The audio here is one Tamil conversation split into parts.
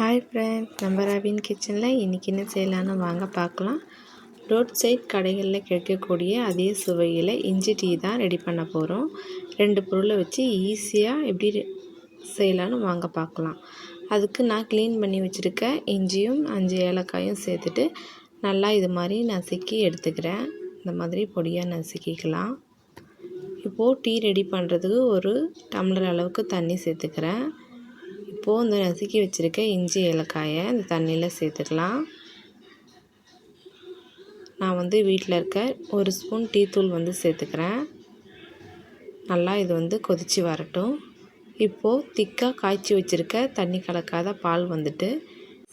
ஹாய் ஃப்ரெண்ட்ஸ் நம்ம ரவின் கிச்சனில் இன்றைக்கி என்ன செய்யலான்னு வாங்க பார்க்கலாம். ரோட் சைட் கடைகளில் கிடைக்கக்கூடிய அதே சுவையில் இஞ்சி டீ தான் ரெடி பண்ண போகிறோம் ரெண்டு பொருளை வச்சு ஈஸியாக எப்படி செய்யலான்னு வாங்க பார்க்கலாம். அதுக்கு நான் க்ளீன் பண்ணி வச்சுருக்க இஞ்சியும் அஞ்சு ஏலக்காயும் சேர்த்துட்டு நல்லா இது மாதிரி நசுக்கி எடுத்துக்கிறேன். இந்த மாதிரி பொடியாக நசுக்கிக்கலாம். இப்போது டீ ரெடி பண்ணுறதுக்கு ஒரு டம்ளர் அளவுக்கு தண்ணி சேர்த்துக்கிறேன். இப்போது இந்த நசுக்கி வச்சுருக்க இஞ்சி ஏலக்காயை இந்த தண்ணியில் சேர்த்துக்கலாம். நான் வந்து வீட்டில் இருக்க ஒரு ஸ்பூன் டீத்தூள் வந்து சேர்த்துக்கிறேன். நல்லா இது வந்து கொதித்து வரட்டும். இப்போது திக்காக காய்ச்சி வச்சுருக்க தண்ணி கலக்காத பால் வந்துட்டு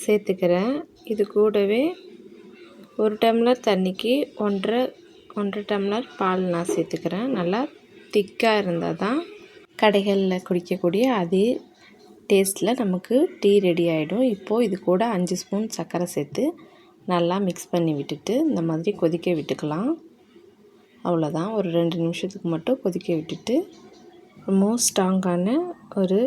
சேர்த்துக்கிறேன். இது கூடவே ஒரு டம்ளர் தண்ணிக்கு ஒன்றரை ஒன்றரை டம்ளர் பால் நான் சேர்த்துக்கிறேன். நல்லா திக்காக இருந்தால் தான் கடைகளில் குடிக்கக்கூடிய அதே டேஸ்ட்டில் நமக்கு டீ ரெடி ஆகிடும் இப்போது இது கூட அஞ்சு ஸ்பூன் சர்க்கரை சேர்த்து நல்லா மிக்ஸ் பண்ணி விட்டுட்டு இந்த மாதிரி கொதிக்க விட்டுக்கலாம். அவ்வளோதான் ஒரு ரெண்டு நிமிஷத்துக்கு மட்டும் கொதிக்க விட்டுட்டு ரொம்ப ஸ்ட்ராங்கான ஒரு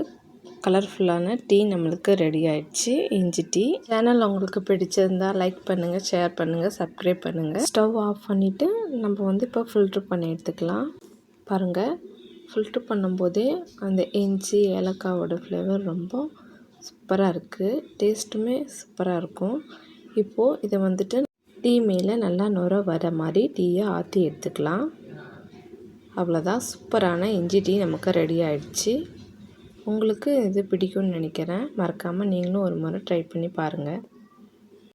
கலர்ஃபுல்லான டீ நம்மளுக்கு ரெடி ஆயிடுச்சு. இஞ்சி டீ. சேனல் உங்களுக்கு பிடிச்சிருந்தால் லைக் பண்ணுங்கள் ஷேர் பண்ணுங்கள் சப்ஸ்கிரைப் பண்ணுங்கள் ஸ்டவ் ஆஃப் பண்ணிவிட்டு நம்ம வந்து இப்போ ஃபில்ட்ரு பண்ணி எடுத்துக்கலாம். பாருங்கள் ஃபில்ட்ரு பண்ணும்போதே அந்த இஞ்சி ஏலக்காவோட ஃப்ளேவர் ரொம்ப சூப்பராக இருக்குது டேஸ்ட்டுமே சூப்பராக இருக்கும். இப்போது இதை வந்துட்டு டீ மேலே நல்லா நுர வர மாதிரி டீயை ஆற்றி எடுத்துக்கலாம். அவ்வளோதான் சூப்பரான இஞ்சி டீ நமக்கு ரெடி ஆகிடுச்சு உங்களுக்கு இது பிடிக்கும்னு நினைக்கிறேன். மறக்காமல் நீங்களும் ஒரு முறை ட்ரை பண்ணி பாருங்கள்